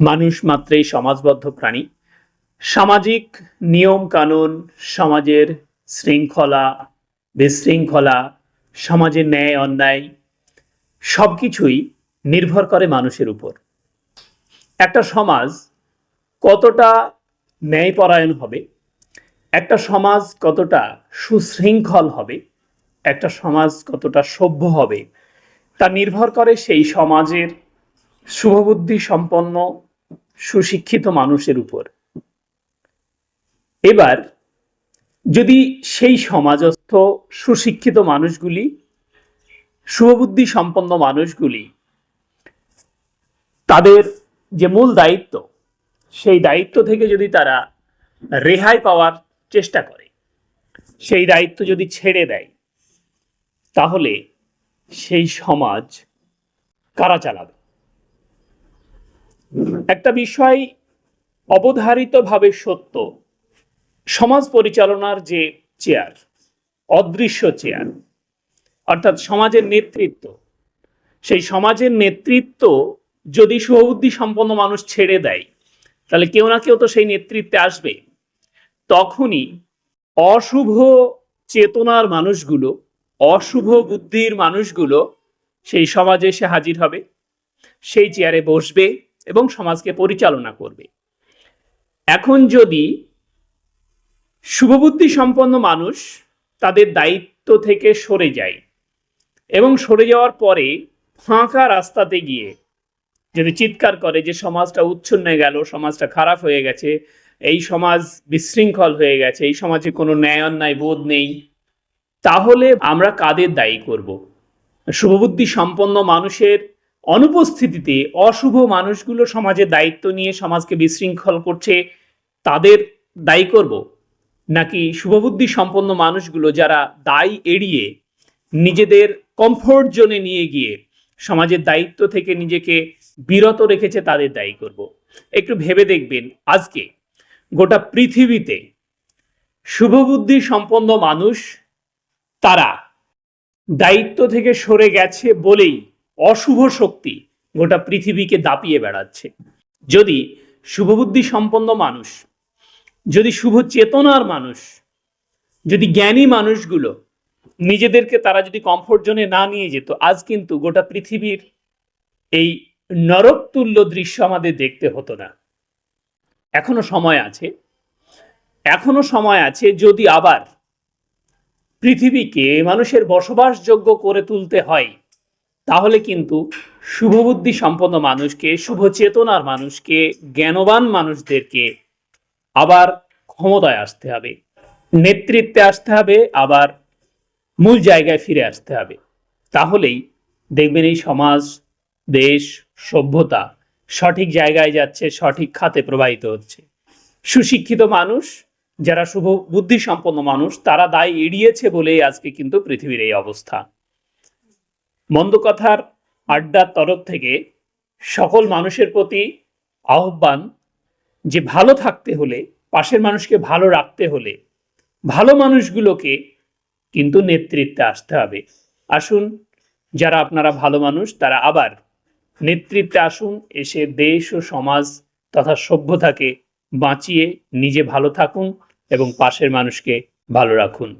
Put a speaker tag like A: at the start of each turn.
A: মানুষ মাত্রই সমাজবদ্ধ প্রাণী। সামাজিক নিয়ম কানুন সমাজের শৃঙ্খলা, বিশৃঙ্খলা, সমাজের ন্যায়, অন্যায় সব কিছুই নির্ভর করে মানুষের উপর। একটা সমাজ কতটা ন্যায়পরায়ণ হবে, একটা সমাজ কতটা সুশৃঙ্খল হবে, একটা সমাজ কতটা সভ্য হবে, তা নির্ভর করে সেই সমাজের শুভবুদ্ধি সম্পন্ন, সুশিক্ষিত মানুষের উপর। এবার, যদি সেই সমাজস্থ, সুশিক্ষিত মানুষগুলি, শুভবুদ্ধি সম্পন্ন মানুষগুলি, তাদের যে মূল দায়িত্ব, সেই দায়িত্ব থেকে যদি তারা রেহাই পাওয়ার চেষ্টা করে, সেই দায়িত্ব যদি ছেড়ে দেয়, তাহলে সেই সমাজ কারা চালাবে? একটা বিষয় অবধারিতভাবে সত্য। সমাজ পরিচালনার যে চেয়ার, অদৃশ্য চেয়ার, অর্থাৎ সমাজের নেতৃত্ব, সেই সমাজের নেতৃত্ব যদি সুবুদ্ধি সম্পন্ন মানুষ ছেড়ে দেয়, তাহলে কেউ না কেউ তো সেই নেতৃত্বে আসবে। তখনই অশুভ চেতনার মানুষগুলো, অশুভ বুদ্ধির মানুষগুলো সেই সমাজে এসে হাজির হবে, সেই চেয়ারে বসবে এবং সমাজকে পরিচালনা করবে। এখন যদি শুভবুদ্ধি সম্পন্ন মানুষ তাদের দায়িত্ব থেকে সরে যায় এবং সরে যাওয়ার পরে ফাঁকা রাস্তাতে গিয়ে যদি চিৎকার করে যে সমাজটা উচ্ছন্নে গেল, সমাজটা খারাপ হয়ে গেছে, এই সমাজ বিশৃঙ্খল হয়ে গেছে, এই সমাজে কোনো ন্যায় অন্যায় বোধ নেই, তাহলে আমরা কাদের দায়ী করব? শুভবুদ্ধি সম্পন্ন মানুষের অনুপস্থিতিতে অশুভ মানুষগুলো সমাজে দায়িত্ব নিয়ে সমাজকে বিশৃঙ্খল করছে, তাদের দায়ী করব? নাকি শুভবুদ্ধি সম্পন্ন মানুষগুলো যারা দায় এড়িয়ে নিজেদের কমফোর্ট জোনে নিয়ে গিয়ে সমাজের দায়িত্ব থেকে নিজেকে বিরত রেখেছে, তাদের দায়ী করব? একটু ভেবে দেখবেন আজকে গোটা পৃথিবীতে শুভবুদ্ধি সম্পন্ন মানুষ তারা দায়িত্ব থেকে সরে গেছে বলেই অশুভ শক্তি গোটা পৃথিবীকে দাপিয়ে বেড়াচ্ছে। যদি শুভবুদ্ধি সম্পন্ন মানুষ, যদি শুভ চেতনার মানুষ, যদি জ্ঞানী মানুষগুলো নিজেদেরকে তারা যদি কমফোর্ট জোনে না নিয়ে যেত, আজ কিন্তু গোটা পৃথিবীর এই নরকতুল্য দৃশ্য আমাদের দেখতে হতো না। এখনও সময় আছে, এখনও সময় আছে যদি আবার পৃথিবীকে মানুষের বসবাসযোগ্য করে তুলতে হয়। তাহলে কিন্তু শুভবুদ্ধি সম্পন্ন মানুষকে শুভ চেতনার মানুষকে, জ্ঞানবান মানুষদেরকে আবার ক্ষমতায় আসতে হবে। নেতৃত্বে আসতে হবে, আবার মূল জায়গায় ফিরে আসতে হবে। তাহলেই দেখবেন এই সমাজ, দেশ, সভ্যতা সঠিক জায়গায় যাচ্ছে, সঠিক খাতে প্রবাহিত হচ্ছে। সুশিক্ষিত মানুষ, যারা শুভ বুদ্ধি সম্পন্ন মানুষ, তারা দায় এড়িয়েছে বলেই আজকে কিন্তু পৃথিবীর এই অবস্থা। মন্দ কথার আড্ডার তরফ থেকে সকল মানুষের প্রতি আহ্বান যে ভালো থাকতে হলে, পাশের মানুষকে ভালো রাখতে হলে ভালো মানুষগুলোকে কিন্তু নেতৃত্বে আসতে হবে। আসুন, যারা আপনারা ভালো মানুষ, তারা আবার নেতৃত্বে আসুন, এসে দেশ ও সমাজ তথা সভ্যতাকে বাঁচিয়ে নিজে ভালো থাকুন এবং পাশের মানুষকে ভালো রাখুন।